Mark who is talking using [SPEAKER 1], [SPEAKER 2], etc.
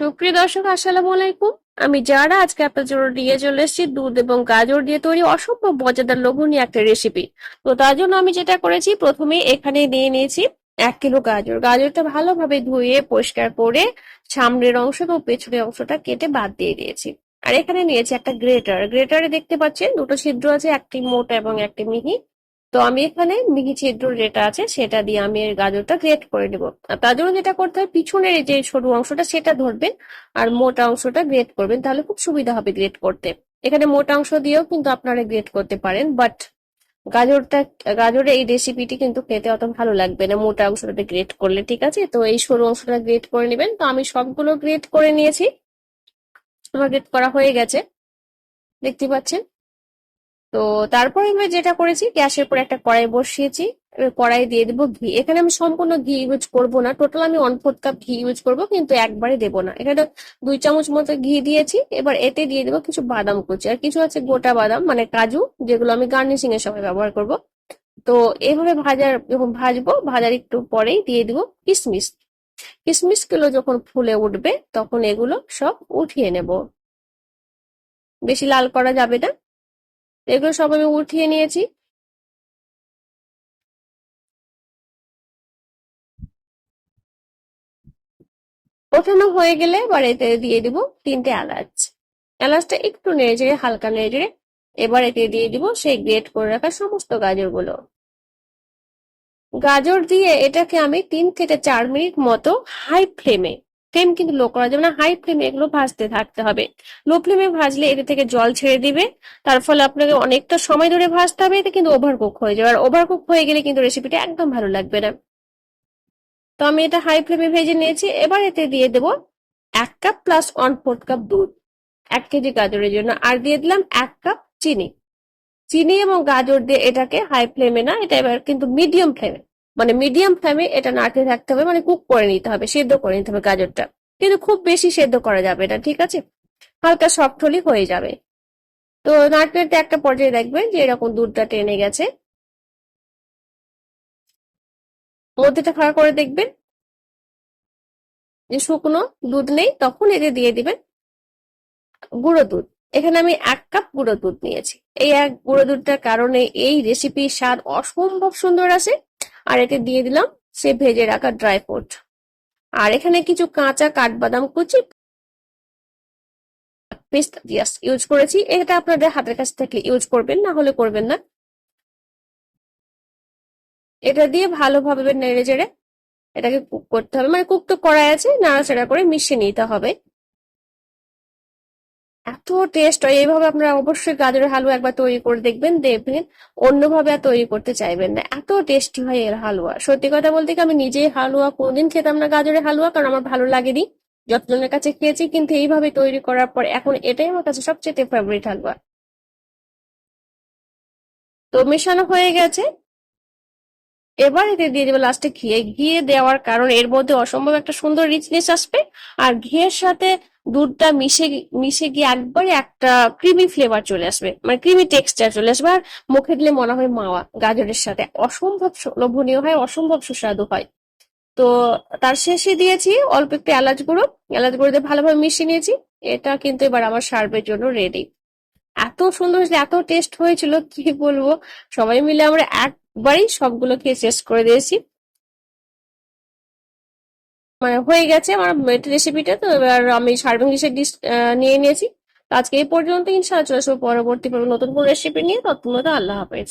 [SPEAKER 1] সুপ্রিয় দর্শক, আসসালামু আলাইকুম। আমি যারা আজকে আপনার জন্য নিয়ে চলে এসেছি দুধ এবং গাজর দিয়ে তৈরি অসম্ভব মজাদার লোভনীয় একটা রেসিপি তো তার জন্য আমি যেটা করেছি, প্রথমে এখানে নিয়ে নিয়েছি এক কিলো গাজর। গাজরটা ভালোভাবে ধুয়ে, পরিষ্কার করে সামনের অংশ এবং পেছনের অংশটা কেটে বাদ দিয়ে দিয়েছি। আর এখানে নিয়েছি একটা গ্রেটার। গ্রেটারে দেখতে পাচ্ছেন, দুটো ছিদ্র আছে, একটি মোটা এবং একটি মিহি। তো আমি এখানে মিহি ছিদ্র যেটা আছে, সেটা দিয়ে আমি এর গাজরটা গ্রেট করে নেব। তার জন্য যেটা করতে হয়, পিছনের যে সরু অংশটা, সেটা ধরবেন আর মোটা অংশটা গ্রেট করবেন। তাহলে খুব সুবিধা হবে গ্রেট করতে। এখানে মোটা অংশ দিয়েও কিন্তু আপনারা গ্রেট করতে পারেন, বাট গাজরটা, গাজরের এই রেসিপিটি কিন্তু খেতে অত ভালো লাগবে না। মোটা অংশটাতে গ্রেট করলে, ঠিক আছে? তো এই সরু অংশটা গ্রেট করে নেবেন। তো আমি সবগুলো গ্রেট করে নিয়েছি। আমার গ্রেট করা হয়ে গেছে। দেখতে পাচ্ছেন? তো তারপরে আমি যেটা করেছি, গ্যাসের উপর একটা কড়াই বসিয়েছি। কড়াই দিয়ে দেবো ঘি। এখানে আমি সম্পূর্ণ ঘি ইউজ করব না। টোটাল আমি ওয়ান ফোর্থ কাপ ঘি ইউজ করব, কিন্তু একবারে দেবো না। এখানে দুই চামচ মতো ঘি দিয়েছি। এবার এতে দিয়ে দেবো কিছু বাদাম কুচি। আর কিছু আছে গোটা বাদাম মানে কাজু, যেগুলো আমি গার্নিশিং এর সময় ব্যবহার করব। তো এভাবে ভাজার, যখন ভাজবো, ভাজার একটু পরেই দিয়ে দিব কিশমিশ কিশমিশগুলো যখন ফুলে উঠবে, তখন এগুলো সব উঠিয়ে নেব। বেশি লাল করা যাবে না। এগুলো সব আমি উঠিয়ে নিয়েছি। ওঠানো হয়ে গেলে এবার এতে দিয়ে দিব তিনটে এলাচ। এলাচটা একটু নেড়ে চেড়ে হালকা নেড়ে চেড়ে এবার এতে দিয়ে দিব সেই গ্রেট করে রাখা সমস্ত গাজরগুলো। গাজর দিয়ে এটাকে আমি তিন থেকে চার মিনিট মতো হাই ফ্লেমে ফ্লেম কিন্তু লো করা যাবে না হাই ফ্লেমে এগুলো ভাজতে থাকতে হবে। লো ফ্লেমে ভাজলে এতে থেকে জল ছেড়ে দিবে, তার ফলে আপনাকে অনেকটা সময় ধরে ভাজতে হবে, এতে কিন্তু ওভারকুক হয়ে যাবে। আর ওভারকুক হয়ে গেলে কিন্তু রেসিপিটা একদম ভালো লাগবে না। তো আমি এটা হাই ফ্লেমে ভেজে নিয়েছি, এবার এতে দিয়ে দেবো এক cup plus one fourth cup দুধ, এক কেজি গাজরের জন্য। আর দিয়ে দিলাম এক কাপ চিনি। চিনি এবং গাজর দিয়ে এটাকে হাই ফ্লেমে না, এটা এবার কিন্তু মিডিয়াম ফ্লেমে মানে মিডিয়াম ফ্লেমে এটা নাড়তে থাকতে হবে মানে কুক করে নিতে হবে, সেদ্ধ করে নিতে হবে গাজরটা। কিন্তু খুব বেশি সেদ্ধ করা যাবে না, ঠিক আছে? হালকা সফট হলেই হয়ে যাবে। তো নাড়তে একটা পর্যায়ে দেখবেন যে এরকম দুধটা টেনে গেছে। মধ্যেটা ফাঁকা করে দেখবেন। যে শুকনো দুধ নেই, তখন এতে দিয়ে দিবেন গুঁড়ো দুধ। এখানে আমি এক কাপ গুঁড়ো দুধ নিয়েছি। এই এক গুঁড়ো দুধটার কারণে এই রেসিপির স্বাদ অসম্ভব সুন্দর আসে। আর এতে দিয়ে দিলাম, সে ভেজে রাখা ড্রাই ফ্রুট আর এখানে কিছু কাঁচা কাঠবাদাম কুচি পেস্ট ইয়াস ইউজ করেছি। এটা আপনাদের হাতের কাছে থাকলে ইউজ করবেন, না হলে করবেন না। এটা দিয়ে ভালোভাবে নেড়ে চেড়ে এটাকে কুক করতে হবে। মানে কুক তো করাই আছে, নাড়াচাড়া করে মিশিয়ে নিতে হবে। এত টেস্ট হয়, এইভাবে আপনারা অবশ্যই গাজরের হালুয়া একবার তৈরি করে দেখবেন দেখবেন অন্যভাবে আর তৈরি করতে চাইবেন না। এত টেস্টি হয় এর হালুয়া। সত্যি কথা বলতে কি আমি নিজেই হালুয়া কোনদিন খেতাম না গাজরের হালুয়া, কারণ আমার ভালো লাগেনি। যতজনের কাছে খেয়েছি কিন্তু এইভাবে তৈরি করার পর এখন এটাই আমার কাছে সবচেয়ে ফেভারিট হালুয়া। তো মেশানো হয়ে গেছে। এবার এতে দিয়ে দেবো লাস্টে ঘিয়ে। ঘিয়ে দেওয়ার কারণ এর মধ্যে অসম্ভব একটা সুন্দর রিচনেস আসবে। আর ঘিয়ের সাথে দুধটা মিশে মিশে গিয়ে একবারে একটা ক্রিমি ফ্লেভার চলে আসবে। মানে ক্রিমি টেক্সচার চলে আসবে। আর মুখে দিলে মনে হয় মাওয়া, গাজরের সাথে। অসম্ভব লোভনীয় হয়, অসম্ভব সুস্বাদু হয়। তো তার শেষে দিয়েছি অল্প একটু এলাচ গুঁড়ো। এলাচ গুঁড়ো দিয়ে ভালোভাবে মিশিয়ে নিয়েছি। এটা কিন্তু এবার আমার সার্ভের জন্য রেডি এত সুন্দর হয়েছিল, এত টেস্ট হয়েছিল, কি বলব? সবাই মিলে আমরা একবারই সবগুলো খেয়ে শেষ করে দিয়েছি। মানে হয়ে গেছে আমার রেসিপিটা তো এবার আমি সার্ভিং ডিশের ডিশ নিয়ে নিয়েছি। তো আজকে এই পর্যন্ত ইনশাআল্লাহ চলে আসব পরবর্তী নতুন কোনো রেসিপি নিয়ে। ততক্ষণ আল্লাহ হাফেজ।